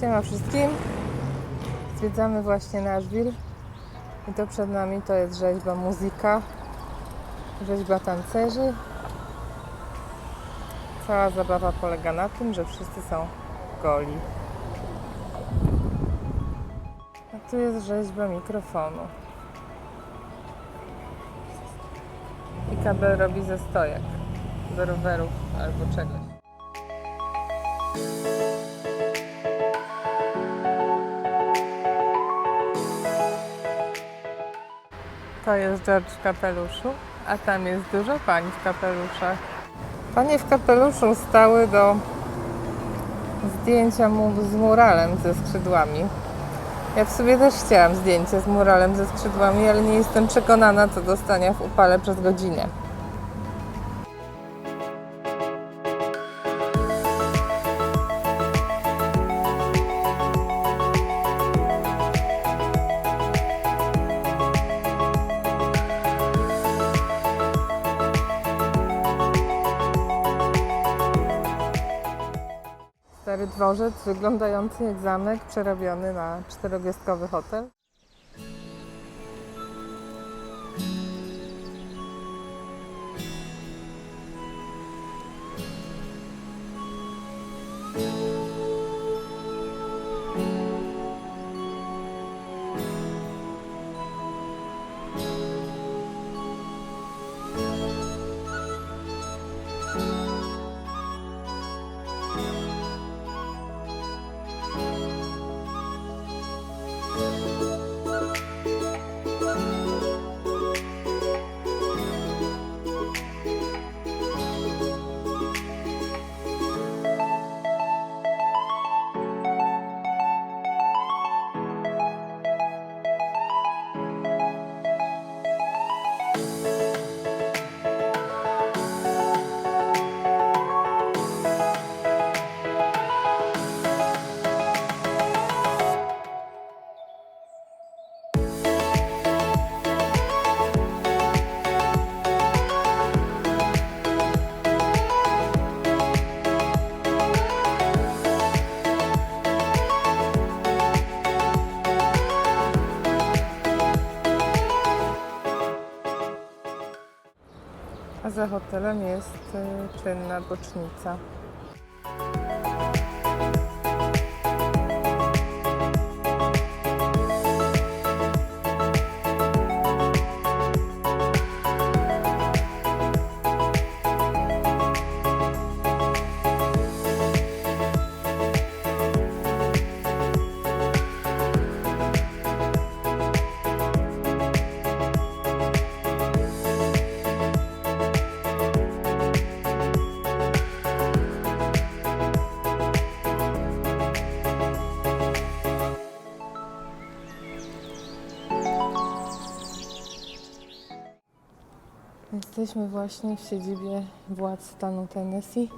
Siema wszystkim. Zwiedzamy właśnie Nashville. I to przed nami to jest rzeźba muzyka, rzeźba tancerzy. Cała zabawa polega na tym, że wszyscy są goli. A tu jest rzeźba mikrofonu. I kabel robi ze stojak do rowerów albo czegoś. To jest George w kapeluszu, a tam jest dużo pań w kapeluszach. Panie w kapeluszu stały do zdjęcia mu z muralem ze skrzydłami. Ja w sobie też chciałam zdjęcie z muralem ze skrzydłami, ale nie jestem przekonana co do stania w upale przez godzinę. Dworzec wyglądający jak zamek przerobiony na czterogwiazdkowy hotel. Za hotelem jest y, czynna bocznica. Jesteśmy właśnie w siedzibie władz stanu Tennessee,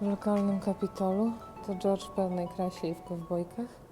w lokalnym kapitolu. To George w pełnej krasie i w kowbojkach.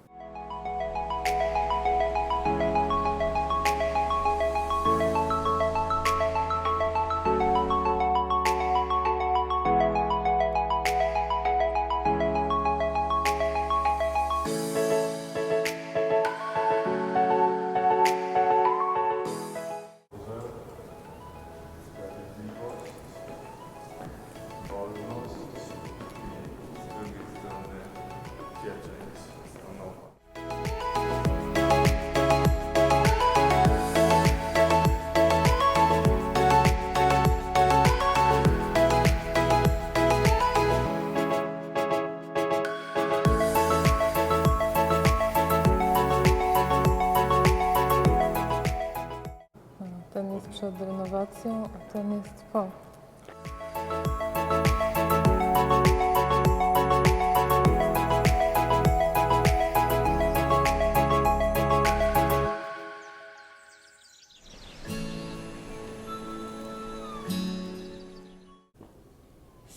Renowacją, a jest.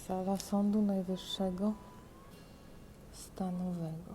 Sala Sądu Najwyższego Stanowego.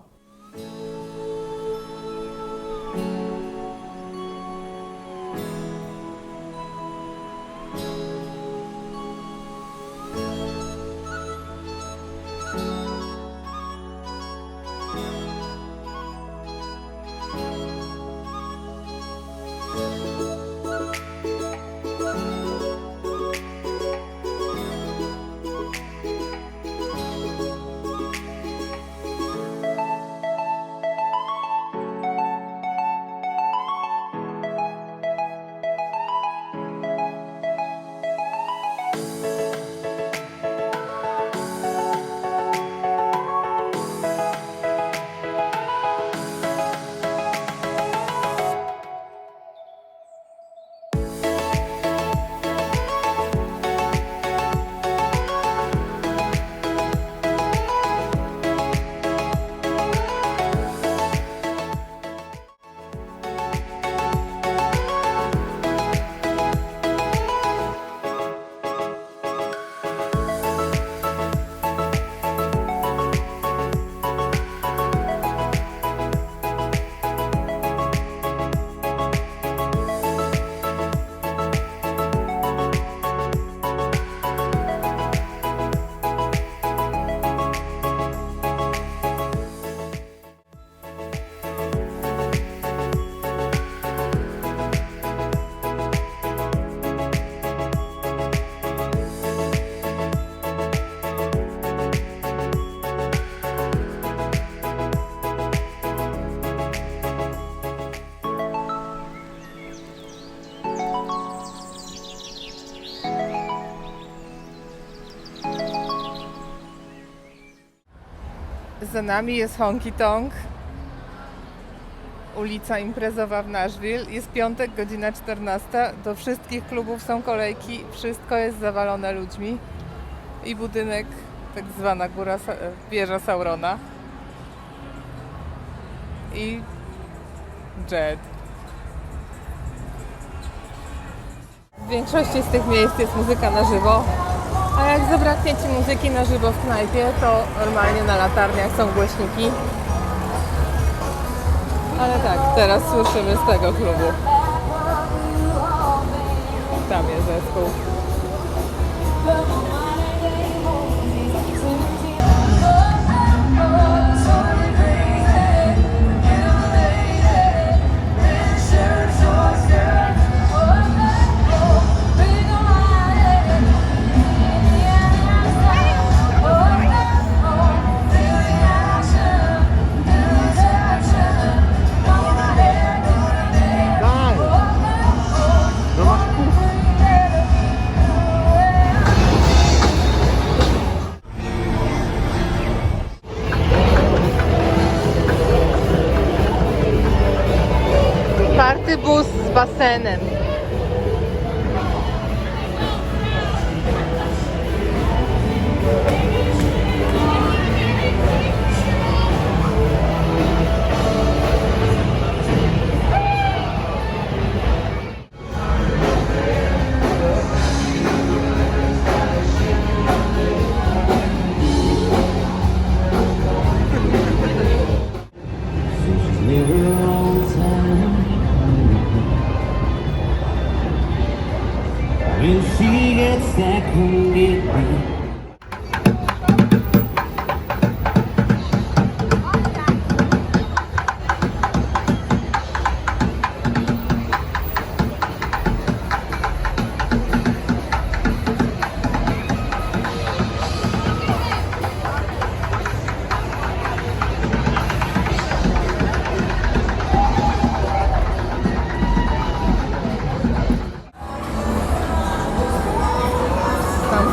Za nami jest Honky Tonk. Ulica imprezowa w Nashville. Jest piątek, godzina 14. Do wszystkich klubów są kolejki. Wszystko jest zawalone ludźmi. I budynek, tak zwana góra, wieża Saurona. I Jet. W większości z tych miejsc jest muzyka na żywo. A jak zabraknie Ci muzyki na żywo w knajpie, to normalnie na latarniach są głośniki. Ale tak, teraz słyszymy z tego klubu. Tam jest zespół. Z basenem.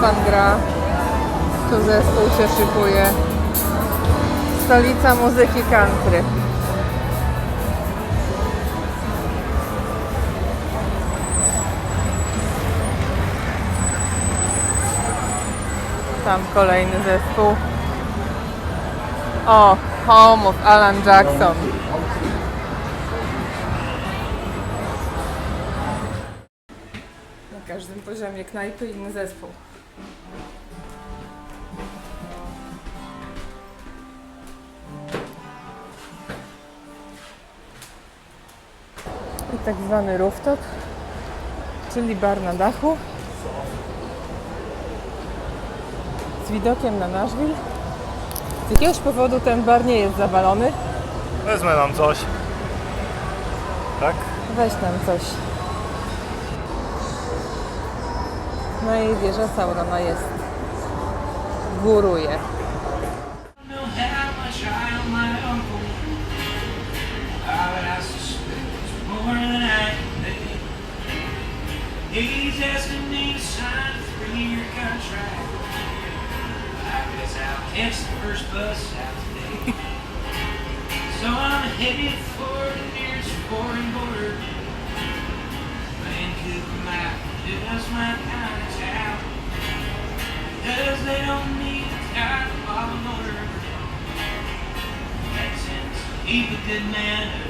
Pan gra. Tu zespół się szykuje. Stolica muzyki country. Tam kolejny zespół. O, Home of Alan Jackson. Na każdym poziomie knajpy inny zespół. Tak zwany rooftop, czyli bar na dachu z widokiem na Nashville. Z jakiegoś powodu ten bar nie jest zawalony. Wezmę nam coś. Tak? Weź nam coś. No i wieża Saurona jest. Góruje. Than I pay. He's asking me to sign a three-year contract. I guess I'll catch the first bus out today. so I'm headed for the nearest foreign border. Vancouver Mountain, just my kind of town. Cause they don't need a tight bottle motor. Makes sense. Keep a good man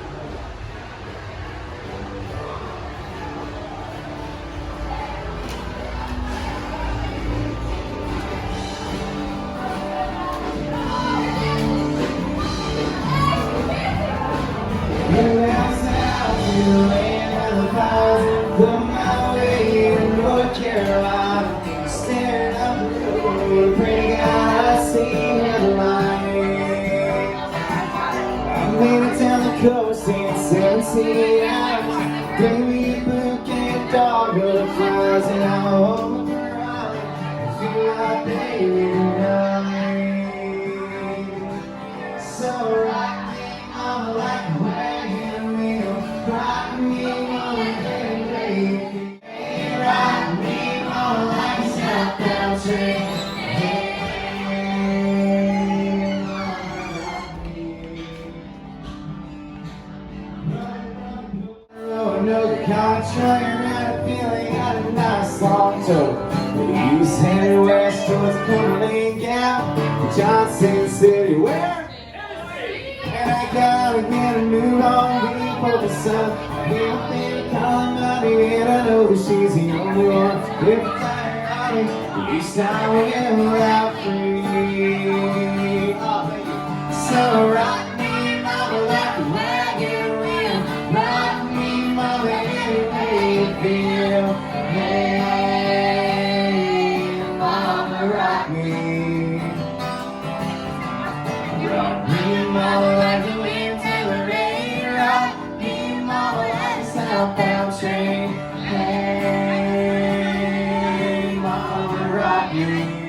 fancy I hope you. No contract, got a feeling got a nice long tow. But you said west towards Cumberland Gap, Johnson City, where? And I gotta get a new home, we for the sun. We'll think I'm not even, I know that she's the only one. If I'm it, at least I will out. Oh, you. So rock you.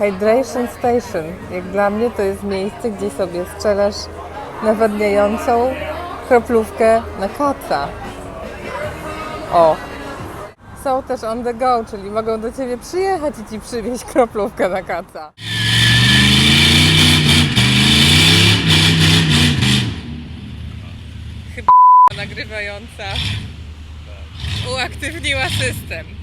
Hydration Station. Jak dla mnie to jest miejsce, gdzie sobie strzelasz nawadniającą kroplówkę na kaca. O! Są też on the go, czyli mogą do ciebie przyjechać i ci przywieźć kroplówkę na kaca. Chyba nagrywająca uaktywniła system.